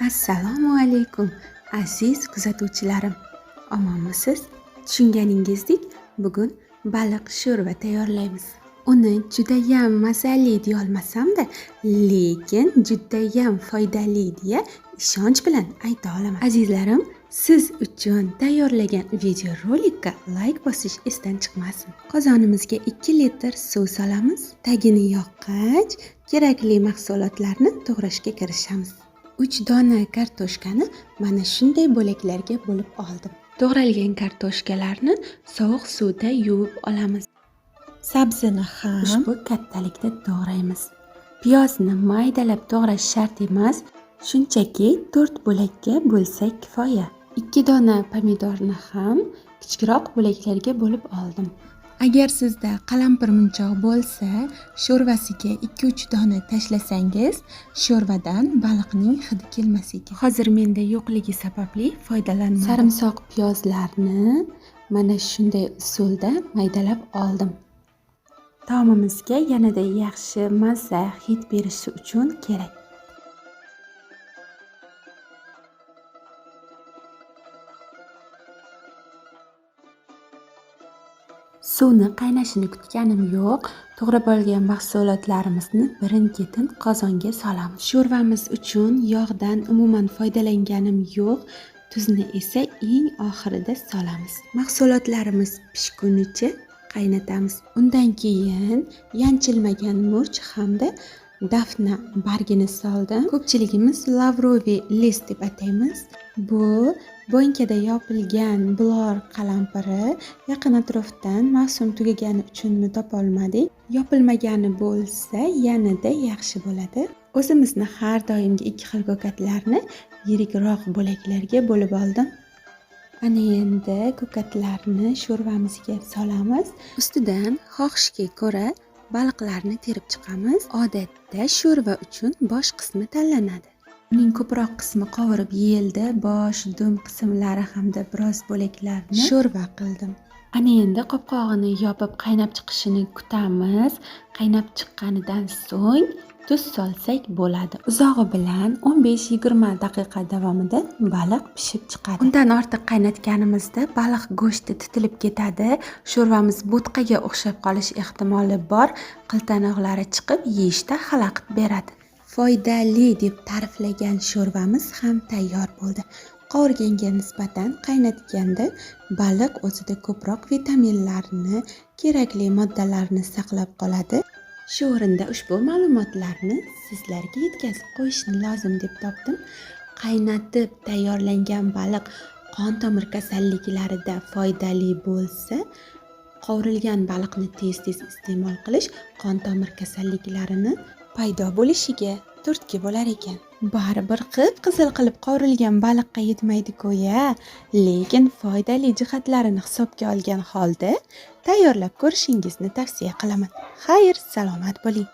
assalomu alaykum aziz kuzatuvchilarim. Omonmisiz? Tushunganingizdek bugun baliq sho'rva tayyorlaymiz. Uni judayam mazali deyolmasamda lekin judayam foydali deya ishonch bilan ayta olaman. Azizlarim siz uchun tayyorlagan videorolikka layk bosish esdan chiqmasin. Qozonimizga 2 litr suv solamiz. Tagini yoqqach kerakli mahsulotlarni to'g'rashga kirishamiz. 3 dona kartoshkani mana shunday bo'laklarga bo'lib oldim. To'g'ralgan kartoshkalarni sovuq suvda yuvib olamiz. Sabzini ham ushbu kattalikda to'g'raymiz. Piyozni maydalab to'g'rash shart emas shunchaki 4 bo'lakka bo'lsa kifoya. 2 dona pomidorni ham kichikroq bo'laklarga bo'lib oldim agar sizda qalampir munchoq bo'lsa sho'rvasiga 2-3 dona tashlasangiz sho'rvadan baliqning hidi kelmas ekan. Hozir menda yo'qligi sababli foydalanmadim sarimsoq piyozlarni mana shunday usulda maydalab oldim. Taomimizga yanada yaxshi mazza hid berishi uchun kerak suvni qaynashini kutganim yo'q. To'g'rab olgan mahsulotlarimizni birin ketin qozonga solamiz. Sho'rvamiz uchun yog'dan umuman foydalanganim yo'q. Tuzni esa eng oxirida solamiz. Mahsulotlarimiz pishgunicha qaynatamiz. Undan keyin yanchilmagan murch hamda dafna bargini soldim. Ko'pchiligimiz lavroviy list deb ataymiz. Bu bonkada yopilgan blor qalampiri yaqin atrofdan mavsum tugagani uchunmi topolmadik yopilmagani bo'lsa yanada yaxshi bo'ladi. O'zimizni har doimgi ikki xil ko'katlarni yirikroq bo'laklarga bo'lib oldim. Ana endi ko'katlarni sho'rvamizga solamiz. Ustidan xohishga ko'ra baliqlarni terib chiqamiz. Odatda sho'rva uchun bosh qismi tanlanadi. Uning ko'proq qismi qovurib yeyildi bosh dum qismlari hamda biroz bo'laklarni sho'rva qildim. Ana endi qopqog'ini yopib qaynab chiqishini kutamiz. Qaynab chiqqanidan so'ng tuz solsak bo'ladi. Uzog'i bilan 15-20 daqiqa davomida baliq pishib chiqadi. Undan ortiq qaynatganimizda baliq go'shti titilib ketadi. Sho'rvamiz bo'tqaga o'xshab qolish ehtimoli bor. Qiltanoqlari chiqib yeyishda xalaqit beradi. Foydali deb ta'riflagan sho'rvamiz ham tayyor bo'ldi. Qovurganga nisbatan qaynatganda baliq o'zida ko'proq vitaminlarni kerakli moddalarni saqlab qoladi. Shu o'rinda ushbu ma'lumotlarni sizlarga yetkazib qo'yishni lozim deb topdim. Qaynatib tayyorlangan baliq qon tomir kasalliklarida foydali bo'lsa qovurilgan baliqni tez tez iste'mol qilish qon tomir kasalliklarini paydo bo'lishiga turtki bo'lar ekan. Baribir qip qizil qilib qovurilgan baliqqa yetmaydi-ku ya lekin foydali jihatlarini hisobga olgan holda tayyorlab ko'rishingizni tavsiya qilaman. Xayr salomat bo'ling.